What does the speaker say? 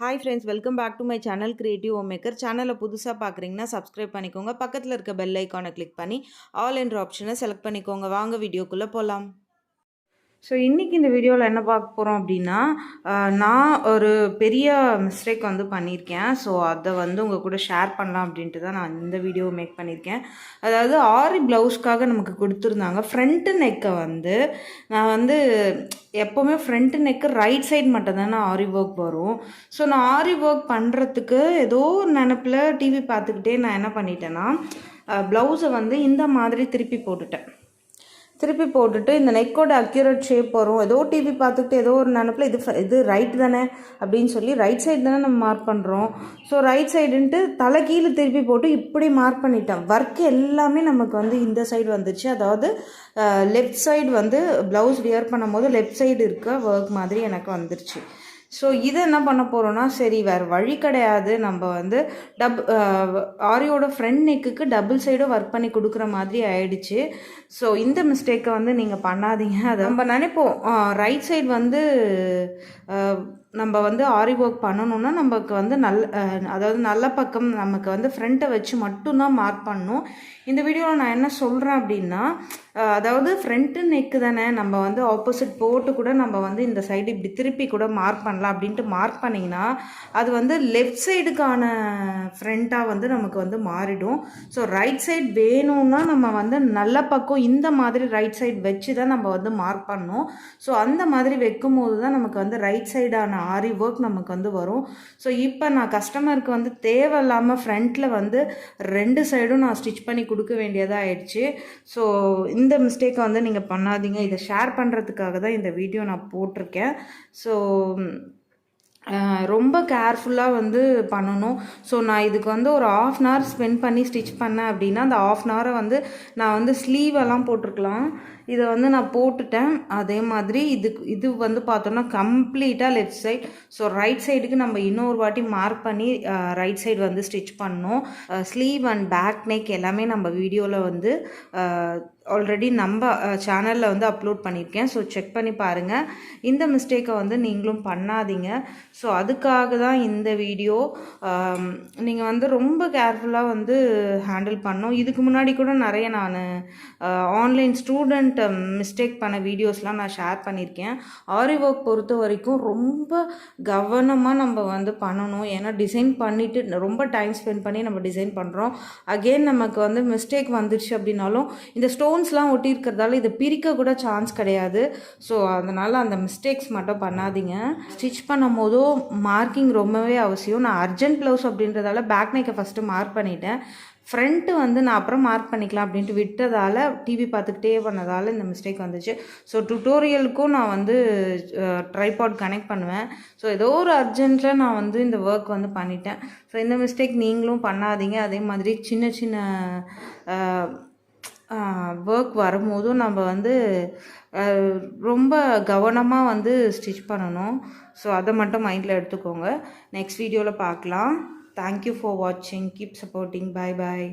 Hi friends welcome back to my channel creative home maker சேனலை புதுசாக பார்க்குறீங்கன்னா subscribe பண்ணிக்கோங்க. பக்கத்தில் இருக்க பெல் ஐக்கானை கிளிக் பண்ணி ஆல் என்ற ஆப்ஷனை செலக்ட் பண்ணிக்கோங்க. வாங்க வீடியோக்குள்ளே போகலாம் ஸோ இன்றைக்கி இந்த வீடியோவில் என்ன பார்க்க போகிறோம் அப்படின்னா நான் ஒரு பெரிய மிஸ்டேக் வந்து பண்ணியிருக்கேன். ஸோ அதை வந்து உங்கள் கூட ஷேர் பண்ணலாம் அப்படின்ட்டு தான் நான் இந்த வீடியோ மேக் பண்ணியிருக்கேன். அதாவது ஆரி ப்ளவுஸ்க்காக நமக்கு கொடுத்துருந்தாங்க. ஃப்ரண்ட்டு நெக்கை வந்து நான் வந்து எப்போவுமே ஃப்ரண்ட்டு நெக்கு ரைட் சைட் மட்டும் தானே ஆரி ஒர்க் வரும். ஸோ நான் ஆரி ஒர்க் பண்ணுறதுக்கு ஏதோ நினப்பில் டிவி பார்த்துக்கிட்டே நான் என்ன பண்ணிட்டேன்னா ப்ளவுஸை வந்து இந்த மாதிரி திருப்பி போட்டுட்டேன். திருப்பி போட்டுட்டு இந்த நெக்கோட அக்யூரேட் ஷேப் வரும். ஏதோ டிவி பார்த்துக்கிட்டு ஏதோ ஒரு நினப்பில் இது இது ரைட் தானே அப்படின்னு சொல்லி ரைட் சைடு தானே நம்ம மார்க் பண்ணுறோம் ஸோ ரைட் சைடுன்ட்டு தலை கீழே திருப்பி போட்டு இப்படி மார்க் பண்ணிட்டேன் ஒர்க் எல்லாமே நமக்கு வந்து இந்த சைடு வந்துச்சு. அதாவது லெஃப்ட் சைடு வந்து ப்ளவுஸ் வியர் பண்ணும்போது லெஃப்ட் சைடு இருக்க ஒர்க் மாதிரி எனக்கு வந்துருச்சு. ஸோ இதை என்ன பண்ண போகிறோன்னா சரி வேறு வழி கிடையாது. நம்ம வந்து டப் ஆரியோட ஃப்ரண்ட் நெக்குக்கு டபுள் சைடும் ஒர்க் பண்ணி கொடுக்குற மாதிரி ஆயிடுச்சு. ஸோ இந்த மிஸ்டேக்கை வந்து நீங்கள் பண்ணாதீங்க. அதை நம்ம நினைப்போம். ரைட் சைடு வந்து நம்ம வந்து ஆரி ஒர்க் பண்ணணும்னா நமக்கு வந்து நல்ல அதாவது நல்ல பக்கம் நமக்கு வந்து ஃப்ரண்ட்டை வச்சு மட்டும்தான் மார்க் பண்ணணும். இந்த வீடியோவில் நான் என்ன சொல்கிறேன் அப்படின்னா அதாவது ஃப்ரண்ட்டு நெக்கு தானே நம்ம வந்து ஆப்போசிட் போட்டு கூட நம்ம வந்து இந்த சைடு இப்படி திருப்பி கூட மார்க் பண்ணலாம் அப்படின்ட்டு மார்க் பண்ணிங்கன்னா அது வந்து லெஃப்ட் சைடுக்கான ஃப்ரண்ட்டாக வந்து நமக்கு வந்து மாறிடும். ஸோ ரைட் சைடு வேணும்னா நம்ம வந்து நல்ல பக்கம் இந்த மாதிரி ரைட் சைடு வச்சு தான் நம்ம வந்து மார்க் பண்ணோம் ஸோ அந்த மாதிரி வைக்கும் போது தான் நமக்கு வந்து ரைட் சைடான ஆரி ஒர்க் நமக்கு வந்து வரும். ஸோ இப்போ நான் கஸ்டமருக்கு வந்து தேவையில்லாமல் ஃப்ரண்ட்டில் வந்து ரெண்டு சைடும் நான் ஸ்டிச் பண்ணி கொடுக்க வேண்டியதாக ஆயிடுச்சு. ஸோ இந்த இந்த மிஸ்டேக்கை வந்து நீங்கள் பண்ணாதீங்க. இதை ஷேர் பண்ணுறதுக்காக தான் இந்த வீடியோ நான் போட்டிருக்கேன். ஸோ ரொம்ப கேர்ஃபுல்லாக வந்து பண்ணணும். ஸோ நான் இதுக்கு வந்து ஒரு ஆஃப் அன் ஹவர் ஸ்பெண்ட் பண்ணி ஸ்டிச் பண்ணேன் அப்படின்னா அந்த ஆஃப் அன் ஹவரை வந்து நான் வந்து ஸ்லீவெல்லாம் போட்டிருக்கலாம். இதை வந்து நான் போட்டுட்டேன். அதே மாதிரி இதுக்கு இது வந்து பார்த்தோன்னா கம்ப்ளீட்டாக லெஃப்ட் சைட் ஸோ ரைட் சைடுக்கு நம்ம இன்னொரு வாட்டி மார்க் பண்ணி ரைட் சைடு வந்து ஸ்டிச் பண்ணோம் ஸ்லீவ் அண்ட் பேக் நெக் எல்லாமே நம்ம வீடியோவில் வந்து ஆல்ரெடி நம்ம சேனலில் வந்து அப்லோட் பண்ணியிருக்கேன். ஸோ செக் பண்ணி பாருங்கள் இந்த மிஸ்டேக்கை வந்து நீங்களும் பண்ணாதீங்க. ஸோ அதுக்காக தான் இந்த வீடியோ நீங்கள் வந்து ரொம்ப கேர்ஃபுல்லாக வந்து ஹேண்டில் பண்ணணும். இதுக்கு முன்னாடி கூட நிறைய நான் ஆன்லைன் ஸ்டூடெண்ட் மிஸ்டேக் பண்ண வீடியோஸ்லாம் நான் ஷேர் பண்ணியிருக்கேன். ஆரி ஒர்க் பொறுத்த வரைக்கும் ரொம்ப கவனமாக நம்ம வந்து பண்ணணும். ஏன்னா டிசைன் பண்ணிவிட்டு ரொம்ப டைம் ஸ்பெண்ட் பண்ணி நம்ம டிசைன் பண்ணுறோம் அகெயின் நமக்கு வந்து மிஸ்டேக் வந்துடுச்சு அப்படின்னாலும் இந்த ஸ்டோன்ஸ்லாம் ஒட்டி இருக்கிறதால இதை பிரிக்க கூட சான்ஸ் கிடையாது. ஸோ அதனால் அந்த மிஸ்டேக்ஸ் மட்டும் பண்ணாதீங்க. ஸ்டிச் பண்ணும் போதும் மார்க்கிங் ரொம்பவே அவசியம். நான் அர்ஜென்ட் ப்ளவுஸ் அப்படின்றதால பேக் நெக்கை ஃபஸ்ட்டு மார்க் பண்ணிட்டேன். ஃப்ரண்ட்டு வந்து நான் அப்புறம் மார்க் பண்ணிக்கலாம் அப்படின்ட்டு விட்டதால் டிவி பார்த்துக்கிட்டே பண்ணதால் இந்த மிஸ்டேக் வந்துச்சு. ஸோ டுட்டோரியலுக்கும் நான் வந்து ட்ரைபாட் கனெக்ட் பண்ணுவேன். ஸோ ஏதோ ஒரு அர்ஜென்ட்டில் நான் வந்து இந்த ஒர்க் வந்து பண்ணிட்டேன். ஸோ இந்த மிஸ்டேக் நீங்களும் பண்ணாதீங்க. அதே மாதிரி சின்ன சின்ன ஒர்க் வரும்போதும் நம்ம வந்து ரொம்ப கவனமாக வந்து ஸ்டிச் பண்ணணும். ஸோ அதை மட்டும் மைண்டில் எடுத்துக்கோங்க. நெக்ஸ்ட் வீடியோவில் பார்க்கலாம். தேங்க்யூ ஃபார் வாட்சிங் கீப் சப்போர்ட்டிங் பை பாய்